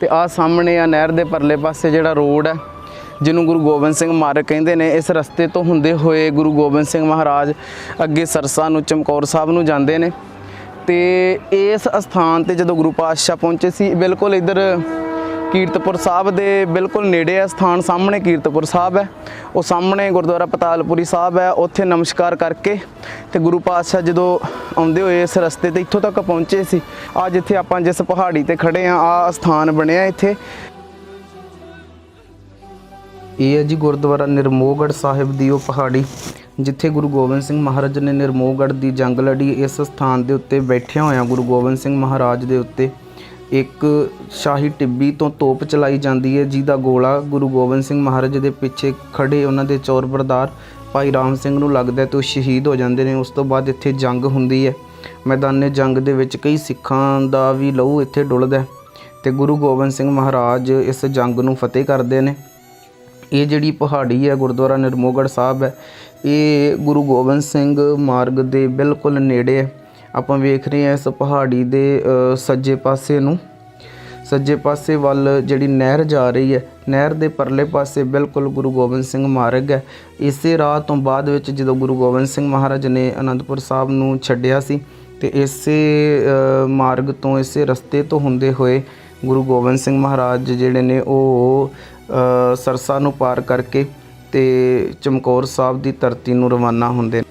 ਤੇ ਆ ਸਾਹਮਣੇ ਆ ਨਹਿਰ ਦੇ ਪਰਲੇ ਪਾਸੇ ਜਿਹੜਾ ਰੋਡ ਹੈ, ਜਿਹਨੂੰ ਗੁਰੂ ਗੋਬਿੰਦ ਸਿੰਘ ਮਾਰਗ ਕਹਿੰਦੇ ਨੇ, ਇਸ ਰਸਤੇ ਤੋਂ ਹੁੰਦੇ ਹੋਏ ਗੁਰੂ ਗੋਬਿੰਦ ਸਿੰਘ ਮਹਾਰਾਜ ਅੱਗੇ ਸਰਸਾ ਨੂੰ, ਚਮਕੌਰ ਸਾਹਿਬ ਨੂੰ ਜਾਂਦੇ ਨੇ। ਤੇ ਇਸ ਅਸਥਾਨ ਤੇ ਜਦੋਂ ਗੁਰੂ ਪਾਤਸ਼ਾਹ ਪਹੁੰਚੇ ਸੀ, ਬਿਲਕੁਲ ਇਧਰ ਕੀਰਤਪੁਰ ਸਾਹਿਬ ਦੇ ਬਿਲਕੁਲ ਨੇੜੇ ਹੈ ਸਥਾਨ ਸਾਹਮਣੇ ਕੀਰਤਪੁਰ ਸਾਹਿਬ ਹੈ। ਉਹ ਸਾਹਮਣੇ ਗੁਰਦੁਆਰਾ ਪਤਾਲਪੁਰੀ ਸਾਹਿਬ ਹੈ, ਉੱਥੇ ਨਮਸਕਾਰ ਕਰਕੇ ਤੇ ਗੁਰੂ ਪਾਤਸ਼ਾਹ ਜਦੋਂ ਆਉਂਦੇ ਹੋਏ ਇਸ ਰਸਤੇ ਤੇ ਇੱਥੋਂ ਤੱਕ ਪਹੁੰਚੇ ਸੀ ਆ ਜਿੱਥੇ ਆਪਾਂ ਜਿਸ ਪਹਾੜੀ ਤੇ ਖੜੇ ਆ ਆ ਸਥਾਨ ਬਣਿਆ ਇੱਥੇ। ਇਹ ਹੈ ਜੀ ਗੁਰਦੁਆਰਾ ਨਿਰਮੋਹਗੜ੍ਹ ਸਾਹਿਬ ਦੀ ਉਹ ਪਹਾੜੀ, ਜਿੱਥੇ ਗੁਰੂ ਗੋਬਿੰਦ ਸਿੰਘ ਮਹਾਰਾਜ ਨੇ ਨਿਰਮੋਹਗੜ੍ਹ ਦੀ ਜੰਗ ਲੜੀ, ਇਸ ਸਥਾਨ ਦੇ ਉੱਤੇ ਬੈਠਿਆ ਹੋਇਆ ਗੁਰੂ ਗੋਬਿੰਦ ਸਿੰਘ ਮਹਾਰਾਜ ਦੇ ਉੱਤੇ। ਇੱਕ ਸ਼ਾਹੀ ਟਿੱਬੀ ਤੋਂ ਤੋਪ ਚਲਾਈ ਜਾਂਦੀ ਹੈ, ਜਿਹਦਾ ਗੋਲਾ ਗੁਰੂ ਗੋਬਿੰਦ ਸਿੰਘ ਮਹਾਰਾਜ ਦੇ ਪਿੱਛੇ ਖੜੇ ਉਹਨਾਂ ਦੇ ਚੌਰ ਬਰਦਾਰ ਭਾਈ ਰਾਮ ਸਿੰਘ ਨੂੰ ਲੱਗਦਾ ਹੈ ਤੇ ਉਹ ਸ਼ਹੀਦ ਹੋ ਜਾਂਦੇ ਨੇ। ਉਸ ਤੋਂ ਬਾਅਦ ਇੱਥੇ ਜੰਗ ਹੁੰਦੀ ਹੈ। ਮੈਦਾਨੇ ਜੰਗ ਦੇ ਵਿੱਚ ਕਈ ਸਿੱਖਾਂ ਦਾ ਵੀ ਲਹੂ ਇੱਥੇ ਡੁੱਲਦਾ ਹੈ ਤੇ ਗੁਰੂ ਗੋਬਿੰਦ ਸਿੰਘ ਮਹਾਰਾਜ ਇਸ ਜੰਗ ਨੂੰ ਫਤਿਹ ਕਰਦੇ ਨੇ। ਇਹ ਜਿਹੜੀ ਪਹਾੜੀ ਹੈ, ਗੁਰਦੁਆਰਾ ਨਿਰਮੋਹਗੜ੍ਹ ਸਾਹਿਬ ਹੈ, ਇਹ ਗੁਰੂ ਗੋਬਿੰਦ ਸਿੰਘ ਮਾਰਗ ਦੇ ਬਿਲਕੁਲ ਨੇੜੇ ਹੈ। ਆਪਾਂ ਵੇਖ ਰਹੇ ਹਾਂ ਇਸ ਪਹਾੜੀ ਦੇ ਸੱਜੇ ਪਾਸੇ ਨੂੰ। ਸੱਜੇ ਪਾਸੇ ਵੱਲ ਜਿਹੜੀ ਨਹਿਰ ਜਾ ਰਹੀ ਹੈ, ਨਹਿਰ ਦੇ ਪਰਲੇ ਪਾਸੇ ਬਿਲਕੁਲ ਗੁਰੂ ਗੋਬਿੰਦ ਸਿੰਘ ਮਾਰਗ ਹੈ। ਇਸੇ ਰਾਹ ਤੋਂ ਬਾਅਦ ਵਿੱਚ ਜਦੋਂ ਗੁਰੂ ਗੋਬਿੰਦ ਸਿੰਘ ਮਹਾਰਾਜ ਨੇ ਅਨੰਦਪੁਰ ਸਾਹਿਬ ਨੂੰ ਛੱਡਿਆ ਸੀ, ਤੇ ਇਸੇ ਮਾਰਗ ਤੋਂ, ਇਸੇ ਰਸਤੇ ਤੋਂ ਹੁੰਦੇ ਹੋਏ ਗੁਰੂ ਗੋਬਿੰਦ ਸਿੰਘ ਮਹਾਰਾਜ ਜਿਹੜੇ ਨੇ ਉਹ ਸਰਸਾ ਨੂੰ ਪਾਰ ਕਰਕੇ ਤੇ ਚਮਕੌਰ ਸਾਹਿਬ ਦੀ ਧਰਤੀ ਨੂੰ ਰਵਾਨਾ ਹੁੰਦੇ ਨੇ।